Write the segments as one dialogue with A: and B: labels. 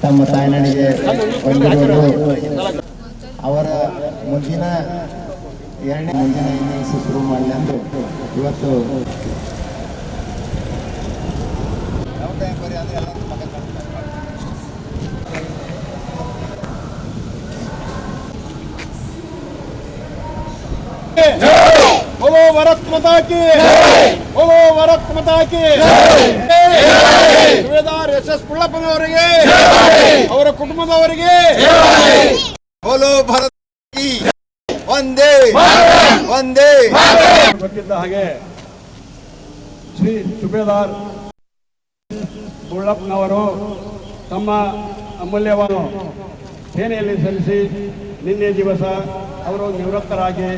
A: ತಮ್ಮ ತಾಯ್ನಾಡಿಗೆ ಬಂದಿರೋರು ಅವರ ಮುಂದಿನ ಎರಡನೇ ಮುಂದಿನ ಇನ್ನಿಂಗ್ಸ್ ಶುರು ಮಾಡಲಿ ಎಂದು ಇವತ್ತು
B: बोलो भारत माता की बोलो भारत माता की ಸುಬೇದಾರ್ ಎಸ್ ಎಸ್ ಪುಳ್ಳಪ್ಪನವರಿಗೆ ಅವರ ಕುಟುಂಬದವರಿಗೆ.
A: ಬೋಲೋ ಭಾರತ ಒಂದೇ ಒಂದೇ
B: ಗೊತ್ತಿದ್ದ ಹಾಗೆ ಶ್ರೀ ಸುಬೇದಾರ್ ಬುಳ್ಳಪ್ಪನವರು ತಮ್ಮ ಅಮೂಲ್ಯವನ್ನು ಸೇನೆಯಲ್ಲಿ ಸಲ್ಲಿಸಿ ನಿನ್ನೆ ದಿವಸ ಅವರು ನಿವೃತ್ತರಾಗಿ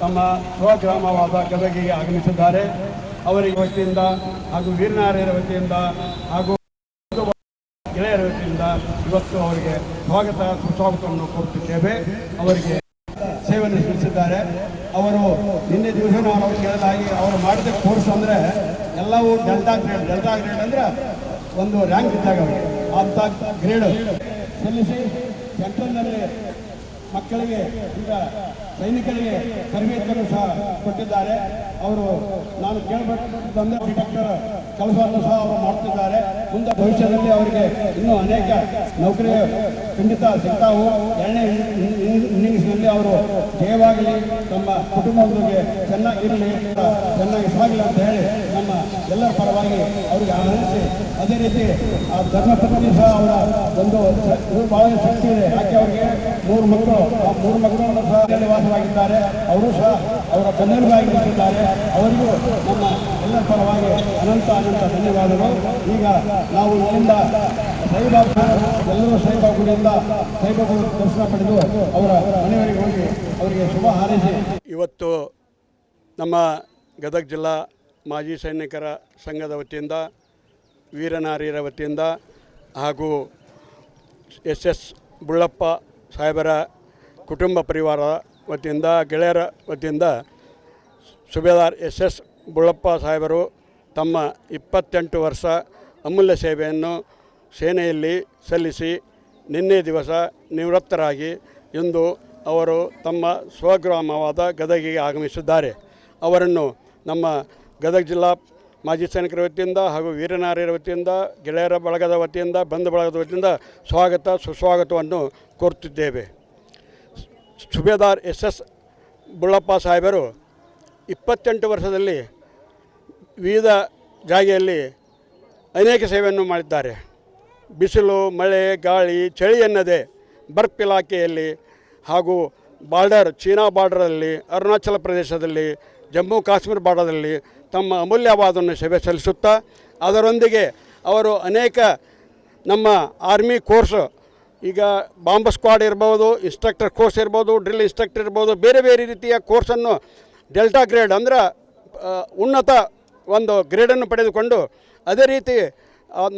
B: ತಮ್ಮ ಸ್ವಗ್ರಾಮವಾದ ಗದಗಿಗೆ ಆಗಮಿಸಿದ್ದಾರೆ. ಅವರಿಗೆ ವತಿಯಿಂದ ಹಾಗೂ ವೀರನಾರ್ಯರ ವತಿಯಿಂದ ಹಾಗೂ ಇವತ್ತು ಅವರಿಗೆ ಸ್ವಾಗತ, ಸುಸ್ವಾಗತವನ್ನು ಕೊಡುತ್ತಿದ್ದೇವೆ ಅವರಿಗೆ ಸೇವೆಯನ್ನು ಸಲ್ಲಿಸಿದ್ದಾರೆ. ಅವರು ನಿನ್ನೆ ದಿವಸ ನಾವು ಕೇಳಲಾಗಿ ಅವರು ಮಾಡಿದ ಕೋರ್ಸ್ ಅಂದರೆ ಎಲ್ಲವೂ ಡೆಲ್ಟಾ ಗ್ರೇಡ್. ಡೆಲ್ಟಾ ಗ್ರೇಡ್ ಅಂದರೆ ಒಂದು ರ್ಯಾಂಕ್ ಇದ್ದಾಗ ಅವರಿಗೆ. ಅಂತ ಗ್ರೇಡ್ ಸಲ್ಲಿಸಿ ಸೆಂಟ್ರಲ್ನಲ್ಲಿ ಮಕ್ಕಳಿಗೆ, ಈಗ ಸೈನಿಕರಿಗೆ ತರಬೇತಿಯನ್ನು ಸಹ ಕೊಟ್ಟಿದ್ದಾರೆ. ಅವರು ನಾನು ಕೇಳಬೇಕಂದ್ರೆ ಡಾಕ್ಟರ್ ಕೆಲಸವನ್ನು ಸಹ ಅವರು ಮಾಡ್ತಿದ್ದಾರೆ. ಮುಂದೆ ಭವಿಷ್ಯದಲ್ಲಿ ಅವರಿಗೆ ಇನ್ನೂ ಅನೇಕ ನೌಕರಿ ಖಂಡಿತ ಸಿಗ್ತಾವು. ಎರಡನೇ ಇನ್ನಿಂಗ್ಸ್ನಲ್ಲಿ ಅವರು ಜಯವಾಗಲಿ. ತಮ್ಮ ಕುಟುಂಬದೊಂದಿಗೆ ಚೆನ್ನಾಗಿರಲಿ. ಚೆನ್ನಾಗಿ ಸಾಗಲಿ ಅಂತ ಹೇಳಿ ನಮ್ಮ ಎಲ್ಲರ ಪರವಾಗಿ ಅವರಿಗೆ ಆನಂದಿಸಿ ಅದೇ ರೀತಿ ಆ ಧರ್ಮಪತ್ನಿ ಸಹ ಅವರ ಒಂದು ಬಹಳ ಶಕ್ತಿ ಇದೆ. ಯಾಕೆ ಅವರಿಗೆ ಮೂರು ಮಕ್ಕಳು? ಆ ಮೂರು ಮಕ್ಕಳನ್ನು ಸಹ ವಾಸವಾಗಿದ್ದಾರೆ ಅವರು ಸಹ ಅವರ ಬಂದಿದ್ದಾರೆ ಅವರಿಗೂ ನಮ್ಮ ಎಲ್ಲರ ಪರವಾಗಿ ಅನಂತ ಅನಂತ ಧನ್ಯವಾದಗಳು. ಈಗ ನಾವು ಇಲ್ಲಿಂದ ಸೈಬಾಬಾ ಎಲ್ಲರೂ ಸೈಬಾ ಗುಡಿಯಿಂದ ಸೈಬಾಬಾ ದರ್ಶನ ಪಡೆದು ಅವರ ಮನೆಯವರಿಗೆ ಹೋಗಿ ಅವರಿಗೆ ಶುಭ ಹಾರೈಸಿ.
C: ಇವತ್ತು ನಮ್ಮ ಗದಗ ಜಿಲ್ಲಾ ಮಾಜಿ ಸೈನಿಕರ ಸಂಘದ ವತಿಯಿಂದ, ವೀರನಾರಿಯರ ವತಿಯಿಂದ ಹಾಗೂ ಎಸ್ ಎಸ್ ಬುಳ್ಳಪ್ಪ ಸಾಹೇಬರ ಕುಟುಂಬ ಪರಿವಾರ ವತಿಯಿಂದ, ಗೆಳೆಯರ ವತಿಯಿಂದ ಸುಬೇದಾರ್ ಎಸ್ ಎಸ್ ಬುಳ್ಳಪ್ಪ ಸಾಹೇಬರು ತಮ್ಮ ಇಪ್ಪತ್ತೆಂಟು ವರ್ಷ ಅಮೂಲ್ಯ ಸೇವೆಯನ್ನು ಸೇನೆಯಲ್ಲಿ ಸಲ್ಲಿಸಿ ನಿನ್ನೆ ದಿವಸ ನಿವೃತ್ತರಾಗಿ ಇಂದು ಅವರು ತಮ್ಮ ಸ್ವಗ್ರಾಮವಾದ ಗದಗಿಗೆ ಆಗಮಿಸಿದ್ದಾರೆ. ಅವರನ್ನು ನಮ್ಮ ಗದಗ ಜಿಲ್ಲಾ ಮಾಜಿ ಸೈನಿಕರ ವತಿಯಿಂದ ಹಾಗೂ ವೀರನಾರ್ಯರ ವತಿಯಿಂದ, ಗೆಳೆಯರ ಬಳಗದ ವತಿಯಿಂದ, ಬಂಧು ಬಳಗದ ವತಿಯಿಂದ ಸ್ವಾಗತ, ಸುಸ್ವಾಗತವನ್ನು ಕೋರುತ್ತಿದ್ದೇವೆ ಸುಬೇದಾರ್ ಎಸ್ ಎಸ್ ಬುಳ್ಳಪ್ಪ ಸಾಹೇಬರು ಇಪ್ಪತ್ತೆಂಟು ವರ್ಷದಲ್ಲಿ ವಿವಿಧ ಜಾಗೆಯಲ್ಲಿ ಅನೇಕ ಸೇವೆಯನ್ನು ಮಾಡಿದ್ದಾರೆ. ಬಿಸಿಲು, ಮಳೆ, ಗಾಳಿ, ಚಳಿ ಎನ್ನದೆ ಬರ್ಫ್ ಇಲಾಖೆಯಲ್ಲಿ ಹಾಗೂ ಬಾರ್ಡರ್, ಚೀನಾ ಬಾರ್ಡರಲ್ಲಿ, ಅರುಣಾಚಲ ಪ್ರದೇಶದಲ್ಲಿ, ಜಮ್ಮು ಕಾಶ್ಮೀರ ಬಾರ್ಡರಲ್ಲಿ ತಮ್ಮ ಅಮೂಲ್ಯವಾದವನ್ನು ಸೇವೆ ಸಲ್ಲಿಸುತ್ತಾ, ಅದರೊಂದಿಗೆ ಅವರು ಅನೇಕ ನಮ್ಮ ಆರ್ಮಿ ಕೋರ್ಸ್, ಈಗ ಬಾಂಬ್ ಸ್ಕ್ವಾಡ್ ಇರ್ಬೋದು, ಇನ್ಸ್ಟ್ರಕ್ಟರ್ ಕೋರ್ಸ್ ಇರ್ಬೋದು, ಡ್ರಿಲ್ ಇನ್ಸ್ಟ್ರಕ್ಟರ್ ಇರ್ಬೋದು, ಬೇರೆ ಬೇರೆ ರೀತಿಯ ಕೋರ್ಸನ್ನು ಡೆಲ್ಟಾ ಗ್ರೇಡ್ ಅಂದ್ರೆ ಉನ್ನತ ಒಂದು ಗ್ರೇಡನ್ನು ಪಡೆದುಕೊಂಡು ಅದೇ ರೀತಿ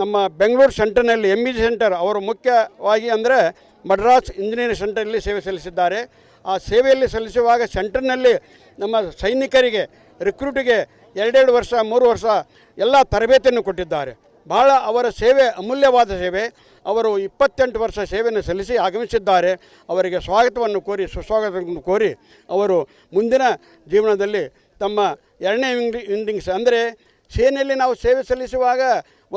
C: ನಮ್ಮ ಬೆಂಗಳೂರು ಸೆಂಟರ್ನಲ್ಲಿ ಎಂ ಇ ಜಿ ಸೆಂಟರ್ ಅವರು ಮುಖ್ಯವಾಗಿ ಅಂದರೆ ಮಡ್ರಾಸ್ ಇಂಜಿನಿಯರಿಂಗ್ ಸೆಂಟರಲ್ಲಿ ಸೇವೆ ಸಲ್ಲಿಸಿದ್ದಾರೆ. ಆ ಸೇವೆಯಲ್ಲಿ ಸಲ್ಲಿಸುವಾಗ ಸೆಂಟರ್ನಲ್ಲಿ ನಮ್ಮ ಸೈನಿಕರಿಗೆ, ರಿಕ್ರೂಟಿಗೆ ಎರಡೆರಡು ವರ್ಷ, ಮೂರು ವರ್ಷ ಎಲ್ಲ ತರಬೇತಿಯನ್ನು ಕೊಟ್ಟಿದ್ದಾರೆ. ಬಹಳ ಅವರ ಸೇವೆ ಅಮೂಲ್ಯವಾದ ಸೇವೆ. ಅವರು ಇಪ್ಪತ್ತೆಂಟು ವರ್ಷ ಸೇವೆಯನ್ನು ಸಲ್ಲಿಸಿ ಆಗಮಿಸಿದ್ದಾರೆ. ಅವರಿಗೆ ಸ್ವಾಗತವನ್ನು ಕೋರಿ, ಸುಸ್ವಾಗತವನ್ನು ಕೋರಿ ಅವರು ಮುಂದಿನ ಜೀವನದಲ್ಲಿ ತಮ್ಮ ಎರಡನೇ ವಿಂಗ್ ಇಂಡಿಂಗ್ಸ್ ಅಂದರೆ ಸೇನೆಯಲ್ಲಿ ನಾವು ಸೇವೆ ಸಲ್ಲಿಸುವಾಗ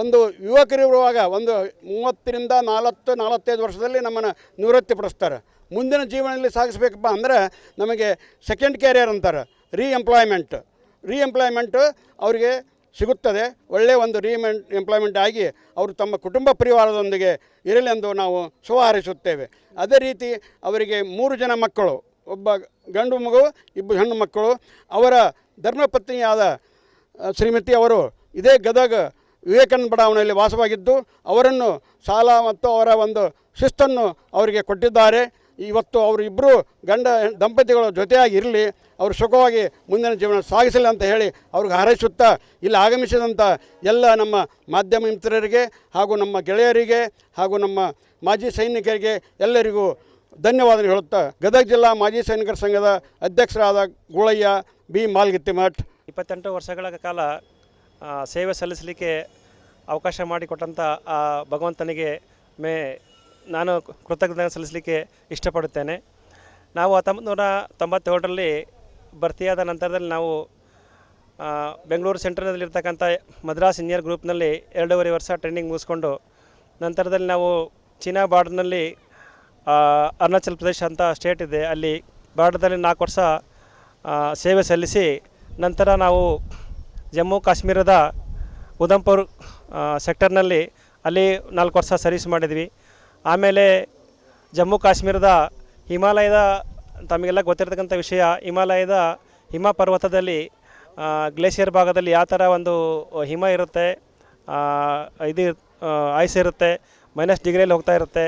C: ಒಂದು ಯುವಕರಿರುವಾಗ ಒಂದು ಮೂವತ್ತರಿಂದ ನಾಲ್ವತ್ತು ನಲವತ್ತೈದು ವರ್ಷದಲ್ಲಿ ನಮ್ಮನ್ನು ನಿವೃತ್ತಿ ಪಡಿಸ್ತಾರೆ. ಮುಂದಿನ ಜೀವನದಲ್ಲಿ ಸಾಗಿಸ್ಬೇಕಪ್ಪ ಅಂದರೆ ನಮಗೆ ಸೆಕೆಂಡ್ ಕ್ಯಾರಿಯರ್ ಅಂತಾರೆ ರೀ ಎಂಪ್ಲಾಯ್ಮೆಂಟ್ ರೀ ಎಂಪ್ಲಾಯ್ಮೆಂಟ್ ಅವರಿಗೆ ಸಿಗುತ್ತದೆ. ಒಳ್ಳೆಯ ಒಂದು ರೀ ಎಂಪ್ಲಾಯ್ಮೆಂಟ್ ಆಗಿ ಅವರು ತಮ್ಮ ಕುಟುಂಬ ಪರಿವಾರದೊಂದಿಗೆ ಇರಲೆಂದು ನಾವು ಶುಭ ಹಾರೈಸುತ್ತೇವೆ ಅದೇ ರೀತಿ ಅವರಿಗೆ ಮೂರು ಜನ ಮಕ್ಕಳು. ಒಬ್ಬ ಗಂಡು ಮಗು, ಇಬ್ಬರು ಹೆಣ್ಣು ಮಕ್ಕಳು. ಅವರ ಧರ್ಮಪತ್ನಿಯಾದ ಶ್ರೀಮತಿ ಅವರು ಇದೇ ಗದಗ ವಿವೇಕಾನಂದ ಬಡಾವಣೆಯಲ್ಲಿ ವಾಸವಾಗಿದ್ದು, ಅವರನ್ನು ಸಾಲ ಮತ್ತು ಅವರ ಒಂದು ಶಿಸ್ತನ್ನು ಅವರಿಗೆ ಕೊಟ್ಟಿದ್ದಾರೆ. ಇವತ್ತು ಅವರು ಇಬ್ಬರು ಗಂಡ, ದಂಪತಿಗಳು ಜೊತೆಯಾಗಿ ಇರಲಿ, ಅವರು ಸುಖವಾಗಿ ಮುಂದಿನ ಜೀವನ ಸಾಗಿಸಲಿ ಅಂತ ಹೇಳಿ ಅವ್ರಿಗೆ ಹಾರೈಸುತ್ತಾ, ಇಲ್ಲಿ ಆಗಮಿಸಿದಂಥ ಎಲ್ಲ ನಮ್ಮ ಮಾಧ್ಯಮ ಮಿತ್ರರಿಗೆ ಹಾಗೂ ನಮ್ಮ ಗೆಳೆಯರಿಗೆ ಹಾಗೂ ನಮ್ಮ ಮಾಜಿ ಸೈನಿಕರಿಗೆ ಎಲ್ಲರಿಗೂ ಧನ್ಯವಾದ ಹೇಳುತ್ತಾ, ಗದಗ ಜಿಲ್ಲಾ ಮಾಜಿ ಸೈನಿಕರ ಸಂಘದ ಅಧ್ಯಕ್ಷರಾದ ಗುಳಯ್ಯ ಬಿ. ಮಾಲ್ಗಿತ್ತಿಮಠ್.
D: ಇಪ್ಪತ್ತೆಂಟು ವರ್ಷಗಳ ಕಾಲ ಸೇವೆ ಸಲ್ಲಿಸಲಿಕ್ಕೆ ಅವಕಾಶ ಮಾಡಿಕೊಟ್ಟಂಥ ಆ ಭಗವಂತನಿಗೆ ಮೇ, ನಾನು ಕೃತಜ್ಞತೆ ಸಲ್ಲಿಸಲಿಕ್ಕೆ ಇಷ್ಟಪಡುತ್ತೇನೆ. ನಾವು ಹತ್ತೊಂಬತ್ತು ನೂರ ತೊಂಬತ್ತೇಳರಲ್ಲಿ ಭರ್ತಿಯಾದ ನಂತರದಲ್ಲಿ ನಾವು ಬೆಂಗಳೂರು ಸೆಂಟ್ರಲ್ನಲ್ಲಿರ್ತಕ್ಕಂಥ ಮದ್ರಾಸ್ ಇಂಜಿನಿಯರ್ ಗ್ರೂಪ್ನಲ್ಲಿ ಎರಡೂವರೆ ವರ್ಷ ಟ್ರೈನಿಂಗ್ ಮುಗಿಸ್ಕೊಂಡು, ನಂತರದಲ್ಲಿ ನಾವು ಚೀನಾ ಬಾರ್ಡರ್ನಲ್ಲಿ ಅರುಣಾಚಲ್ ಪ್ರದೇಶ ಅಂತ ಸ್ಟೇಟ್ ಇದೆ. ಅಲ್ಲಿ ಭಾರತದಲ್ಲಿ ನಾಲ್ಕು ವರ್ಷ ಸೇವೆ ಸಲ್ಲಿಸಿ ನಂತರ ನಾವು ಜಮ್ಮು ಕಾಶ್ಮೀರದ ಉಧಂಪುರ್ ಸೆಕ್ಟರ್ನಲ್ಲಿ ಅಲ್ಲಿ ನಾಲ್ಕು ವರ್ಷ ಸರ್ವಿಸ್ ಮಾಡಿದ್ವಿ. ಆಮೇಲೆ ಜಮ್ಮು ಕಾಶ್ಮೀರದ ಹಿಮಾಲಯದ, ತಮಗೆಲ್ಲ ಗೊತ್ತಿರತಕ್ಕಂಥ ವಿಷಯ, ಹಿಮಾಲಯದ ಹಿಮ ಪರ್ವತದಲ್ಲಿ ಗ್ಲೇಷಿಯರ್ ಭಾಗದಲ್ಲಿ ಯಾವ ಥರ ಒಂದು ಹಿಮ ಇರುತ್ತೆ ಇದು ಐಸ್ ಇರುತ್ತೆ ಮೈನಸ್ ಡಿಗ್ರಿಯಲ್ಲಿ ಹೋಗ್ತಾ ಇರುತ್ತೆ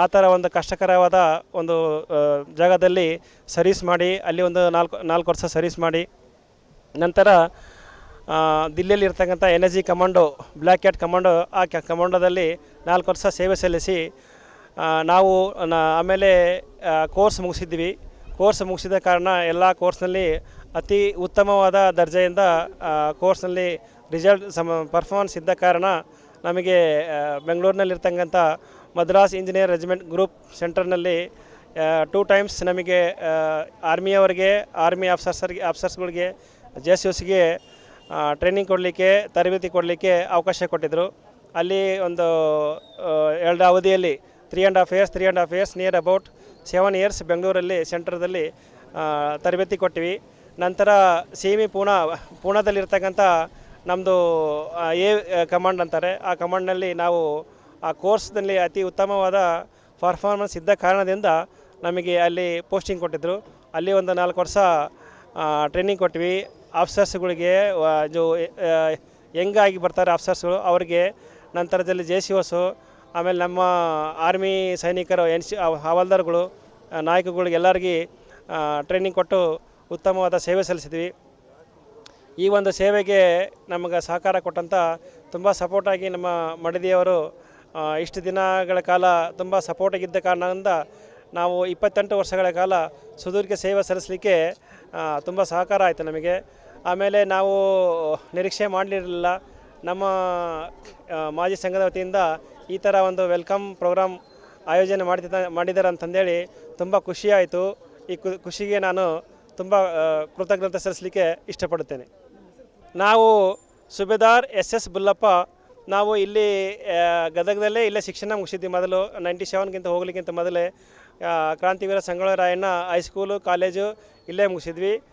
D: ಆ ಥರ ಒಂದು ಕಷ್ಟಕರವಾದ ಒಂದು ಜಾಗದಲ್ಲಿ ಸರ್ವಿಸ್ ಮಾಡಿ, ಅಲ್ಲಿ ಒಂದು ನಾಲ್ಕು ನಾಲ್ಕು ವರ್ಷ ಸರ್ವಿಸ್ ಮಾಡಿ, ನಂತರ ದಿಲ್ಲಿಯಲ್ಲಿ ಇರ್ತಕ್ಕಂಥ N S G commando black cat commando ಆ ಕ್ಯಾ ಕಮಾಂಡೋದಲ್ಲಿ ನಾಲ್ಕು ವರ್ಷ ಸೇವೆ ಸಲ್ಲಿಸಿ ನಾವು ಆಮೇಲೆ ಕೋರ್ಸ್ ಮುಗಿಸಿದ್ವಿ. ಕೋರ್ಸ್ ಮುಗಿಸಿದ ಕಾರಣ ಎಲ್ಲ ಕೋರ್ಸ್ನಲ್ಲಿ ಅತಿ ಉತ್ತಮವಾದ ದರ್ಜೆಯಿಂದ ಕೋರ್ಸ್ನಲ್ಲಿ ರಿಸಲ್ಟ್ ಸಮ ಪರ್ಫಾರ್ಮೆನ್ಸ್ ಇದ್ದ ಕಾರಣ ನಮಗೆ ಬೆಂಗಳೂರಿನಲ್ಲಿರ್ತಕ್ಕಂಥ ಮದ್ರಾಸ್ ಇಂಜಿನಿಯರ್ ರೆಜಿಮೆಂಟ್ ಗ್ರೂಪ್ ಸೆಂಟರ್ನಲ್ಲಿ ಟೂ ಟೈಮ್ಸ್ ನಮಗೆ ಆರ್ಮಿಯವರಿಗೆ, ಆರ್ಮಿ ಆಫೀಸರ್ಸ್ಗೆ, ಆಫೀಸರ್ಸ್ಗಳಿಗೆ, ಜೆ ಎಸ್ ಎಸ್ಗೆ ಟ್ರೈನಿಂಗ್ ಕೊಡಲಿಕ್ಕೆ, ತರಬೇತಿ ಕೊಡಲಿಕ್ಕೆ ಅವಕಾಶ ಕೊಟ್ಟಿದ್ದರು ಅಲ್ಲಿ ಒಂದು ಎರಡು ಅವಧಿಯಲ್ಲಿ three and half years three and half years near about seven years ಬೆಂಗಳೂರಲ್ಲಿ ಸೆಂಟರ್ದಲ್ಲಿ ತರಬೇತಿ ಕೊಟ್ಟಿವಿ. ನಂತರ ಸಿಮಿ ಪೂನಾ ಪೂನಾದಲ್ಲಿರ್ತಕ್ಕಂಥ ನಮ್ಮದು ಎ ಕಮಾಂಡ್ ಅಂತಾರೆ. ಆ ಕಮಾಂಡ್ನಲ್ಲಿ ನಾವು ಆ ಕೋರ್ಸ್ನಲ್ಲಿ ಅತಿ ಉತ್ತಮವಾದ ಪರ್ಫಾರ್ಮೆನ್ಸ್ ಇದ್ದ ಕಾರಣದಿಂದ ನಮಗೆ ಅಲ್ಲಿ ಪೋಸ್ಟಿಂಗ್ ಕೊಟ್ಟಿದ್ದರು ಅಲ್ಲಿ ಒಂದು ನಾಲ್ಕು ವರ್ಷ ಟ್ರೈನಿಂಗ್ ಕೊಟ್ವಿ. ಆಫೀಸರ್ಸ್ಗಳಿಗೆ ಜೋ ಹೆಂಗಾಗಿ ಬರ್ತಾರೆ ಆಫೀಸರ್ಸ್ಗಳು ಅವರಿಗೆ ನಂತರದಲ್ಲಿ ಜೆ ಸಿ ಓಸು, ಆಮೇಲೆ ನಮ್ಮ ಆರ್ಮಿ ಸೈನಿಕರು, ಎನ್ ಸಿ ಹವಾಲ್ದಾರ್ಗಳು ನಾಯಕಗಳಿಗೆ ಎಲ್ಲರಿಗೆ ಟ್ರೈನಿಂಗ್ ಕೊಟ್ಟು ಉತ್ತಮವಾದ ಸೇವೆ ಸಲ್ಲಿಸಿದ್ವಿ. ಈ ಒಂದು ಸೇವೆಗೆ ನಮಗೆ ಸಹಕಾರ ಕೊಟ್ಟಂಥ ತುಂಬ ಸಪೋರ್ಟಾಗಿ ನಮ್ಮ ಮಡದಿಯವರು ಇಷ್ಟು ದಿನಗಳ ಕಾಲ ತುಂಬ ಸಪೋರ್ಟಾಗಿದ್ದ ಕಾರಣದಿಂದ ನಾವು ಇಪ್ಪತ್ತೆಂಟು ವರ್ಷಗಳ ಕಾಲ ಸುದೀರ್ಘ ಸೇವೆ ಸಲ್ಲಿಸಲಿಕ್ಕೆ ತುಂಬ ಸಹಕಾರ ಆಯಿತು ನಮಗೆ. ಆಮೇಲೆ ನಾವು ನಿರೀಕ್ಷೆ ಮಾಡಲಿರಲಿಲ್ಲ. ನಮ್ಮ ಮಾಜಿ ಸಂಘದ ವತಿಯಿಂದ ಈ ಥರ ಒಂದು ವೆಲ್ಕಮ್ ಪ್ರೋಗ್ರಾಮ್ ಆಯೋಜನೆ ಮಾಡಿದ ಮಾಡಿದ್ದಾರೆ ಅಂತಂದೇಳಿ ತುಂಬ ಖುಷಿಯಾಯಿತು ಈ ಖುಷಿಗೆ ನಾನು ತುಂಬ ಕೃತಜ್ಞತೆ ಸಲ್ಲಿಸಲಿಕ್ಕೆ ಇಷ್ಟಪಡುತ್ತೇನೆ. ನಾವು ಸುಬೇದಾರ್ ಎಸ್ ಎಸ್ ಬುಲ್ಲಪ್ಪ ನಾವು ಇಲ್ಲಿ ಗದಗದಲ್ಲೇ ಇಲ್ಲೇ ಶಿಕ್ಷಣ ಮುಗಿಸಿದ್ವಿ. ಮೊದಲು ನೈಂಟಿ ಸೆವೆನ್ಗಿಂತ ಹೋಗ್ಲಿಕ್ಕಿಂತ ಮೊದಲೇ ಕ್ರಾಂತಿವೀರ Sangolli Rayanna high school, college ಇಲ್ಲೇ ಮುಗಿಸಿದ್ವಿ.